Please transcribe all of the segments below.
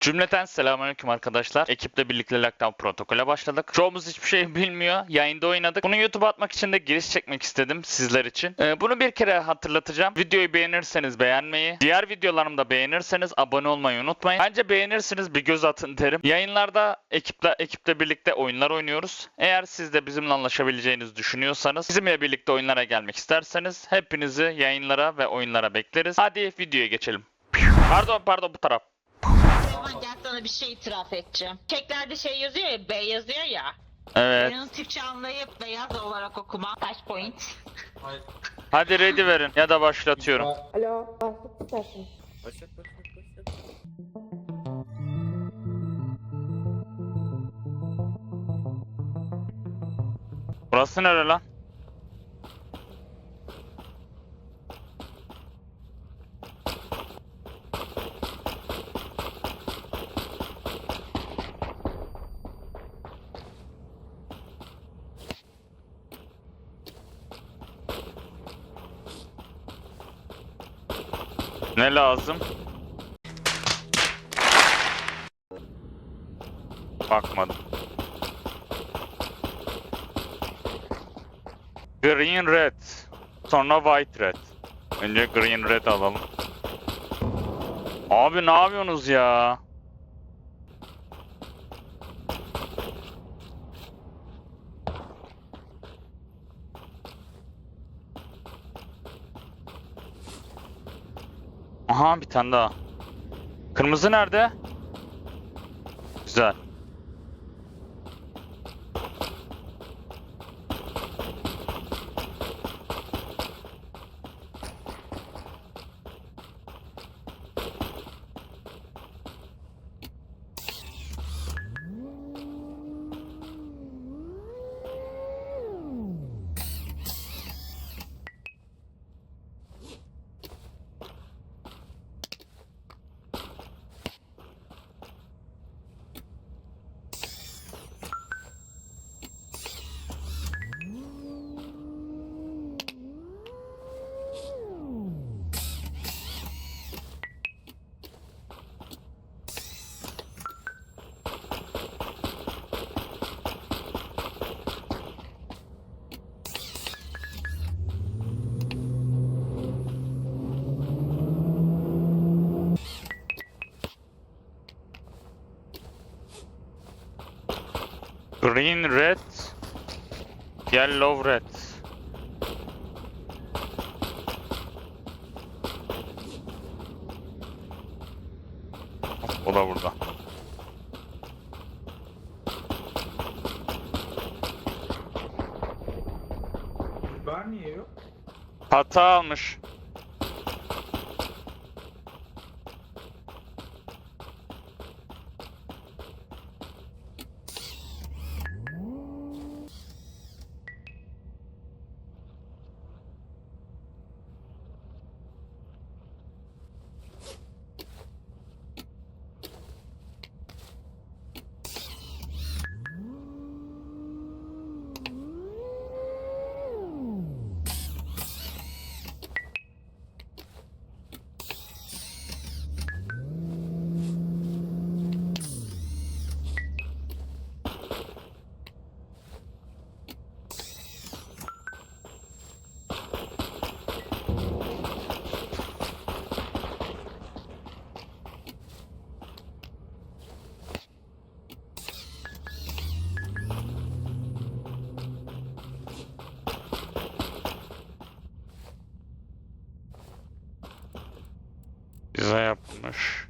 Cümleten selamünaleyküm arkadaşlar. Ekiple birlikte Lockdown protokole başladık. Çoğumuz hiçbir şey bilmiyor. Yayında oynadık. Bunu YouTube'a atmak için de giriş çekmek istedim sizler için. Ee, bunu bir kere hatırlatacağım. Videoyu beğenirseniz beğenmeyi, diğer videolarımı da beğenirseniz abone olmayı unutmayın. Bence beğenirsiniz bir göz atın derim. Yayınlarda ekiple ekiple birlikte oyunlar oynuyoruz. Eğer siz de bizimle anlaşabileceğinizi düşünüyorsanız, bizimle birlikte oyunlara gelmek isterseniz hepinizi yayınlara ve oyunlara bekleriz. Hadi videoya geçelim. Pardon pardon bu taraf. Sana bir şey itiraf edeceğim. Keklerde şey yazıyor ya, B yazıyor ya. Evet. Benim Türkçe anlayıp beyaz olarak okuma. Kaç point? Hadi ready verin ya da başlatıyorum. Alo, başlık istersin. Başlat başlat başlat. Burası nere lan? Ne lazım? Bakmadım. Green red. Sonra white red. Önce green red alalım. Abi ne yapıyorsunuz ya? Aha bir tane daha. Kırmızı nerede? Güzel. Green red. Yellow red. O da burada. Bar niye yok? Hata almış. Bize yapmış.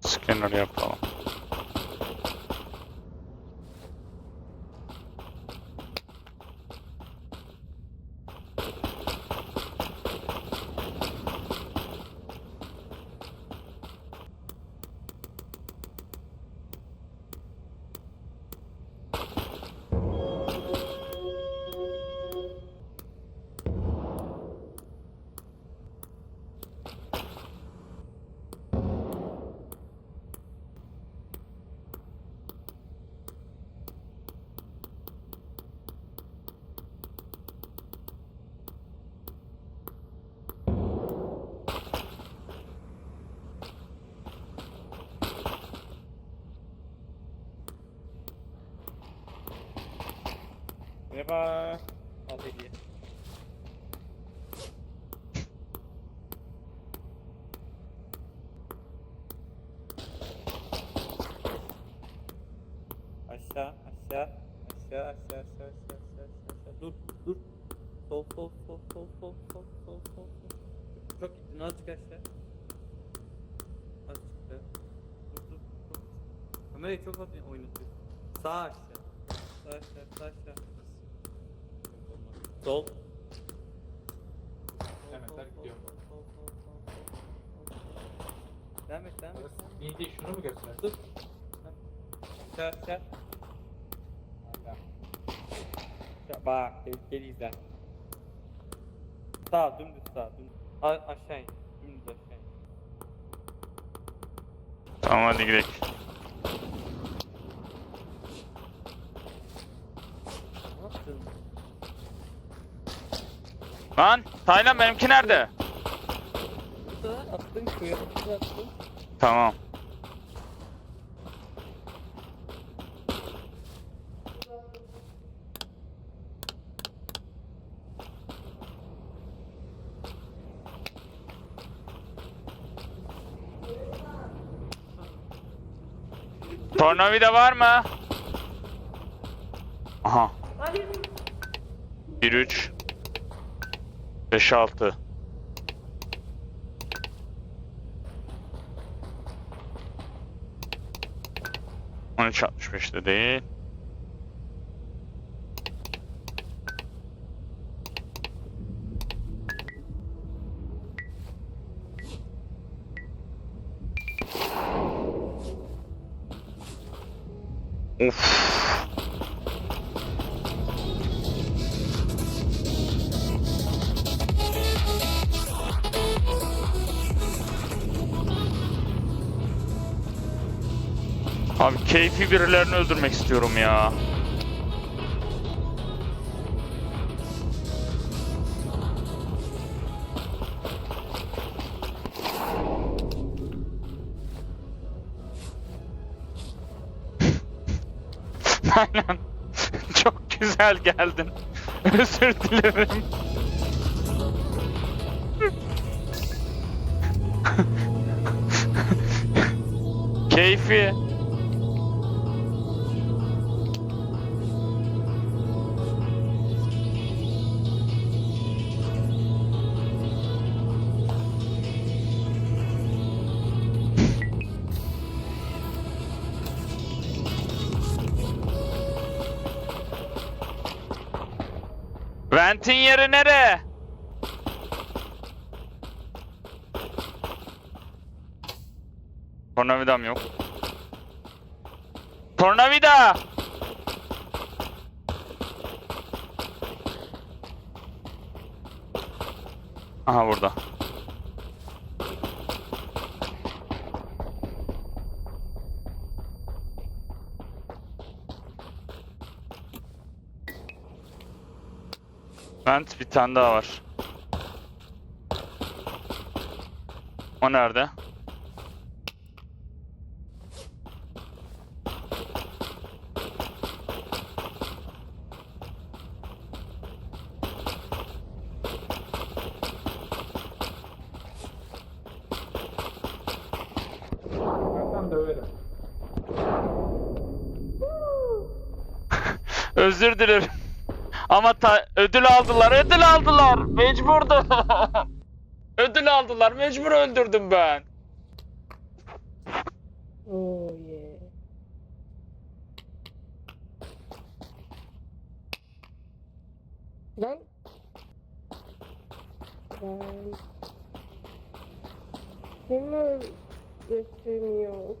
Scanner yapalım. Merhaba. Al hediye. Aşağı, aşağı, aşağı, aşağı, aşağı, aşağı, aşağı, aşağı. Dur, dur. Sol, sol, sol, sol, sol, sol, sol, sol. Çok gittin, azıcık aşağı. Azıcık da. Dur, dur, dur. Kamerayı çok oynatıyorsun. Sağ aşağı. Sağ aşağı, sağ aşağı sol, sol, sol. Devam et, devam et. İyi değil şunu mu göster? Dur. Aşağı, aşağı. Hala. Ya Bak, tehlikeli izle. Sağ, dümdüz sağ, dümdüz. A aşağı in. Dümdüz aşağı in. Tamam hadi gidelim. Ne yaptın? Lan Taylan benimki nerede? Burada attın, kuyruğu attın. Tamam. Tornavida var mı? Aha. 5-6. On üç altmış beşte değil. Of. Abi keyfi birilerini öldürmek istiyorum ya. Aynen. Çok güzel geldin. Özür dilerim. Keyfi. Vent'in yeri nere? Tornavidam yok. Tornavida! Aha burada. Vent bir tane daha var. O nerede? Özür dilerim. Ama ta- ödül aldılar, ödül aldılar. Mecburdu. ödül aldılar, mecbur öldürdüm ben. Oh yeah. Lan. Ben... Kim öldürdüm yok?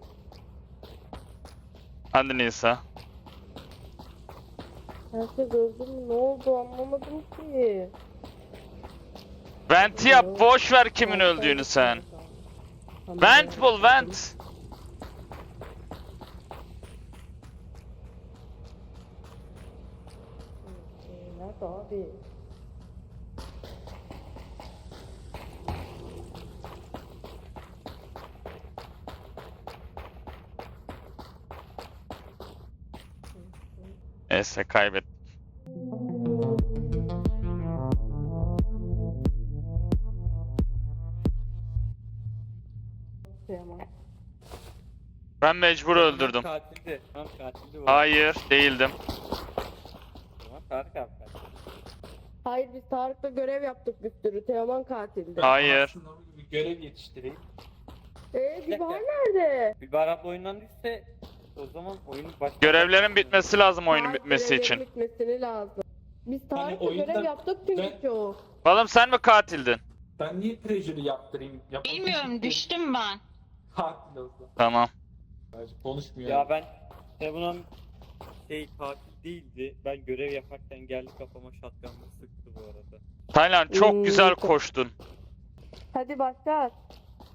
Hadi Nisa. Herkes öldü mü? Ne oldu anlamadım ki. Vent yap, boş ver kimin öldüğünü sen. Vent bul, vent. Neyse kaybet. Ben mecbur öldürdüm. Katildi. Hayır değildim. Hayır biz Tarık'la görev yaptık bir sürü. Teoman katildi. Hayır. Görev yetiştireyim. Eee Gülbahar nerede? Bir Arap'la oynandıysa o zaman oyunun baş... Görevlerin bitmesi lazım oyunun bitmesi görevlerin için. bitmesini lazım. Biz Tarık'la oyunda- görev yaptık çünkü Ben- çoğu. Oğlum sen mi katildin? Ben niye treasury yaptırayım? Yapalım. Bilmiyorum düştüm ben. Katil oldu. Tamam. Sadece konuşmuyor. Ya ben Seven'ın şey katil değildi. Ben görev yaparken geldi kafama shotgunla sıktı bu arada. Taylan çok Hmm, güzel çok- koştun. Hadi başla.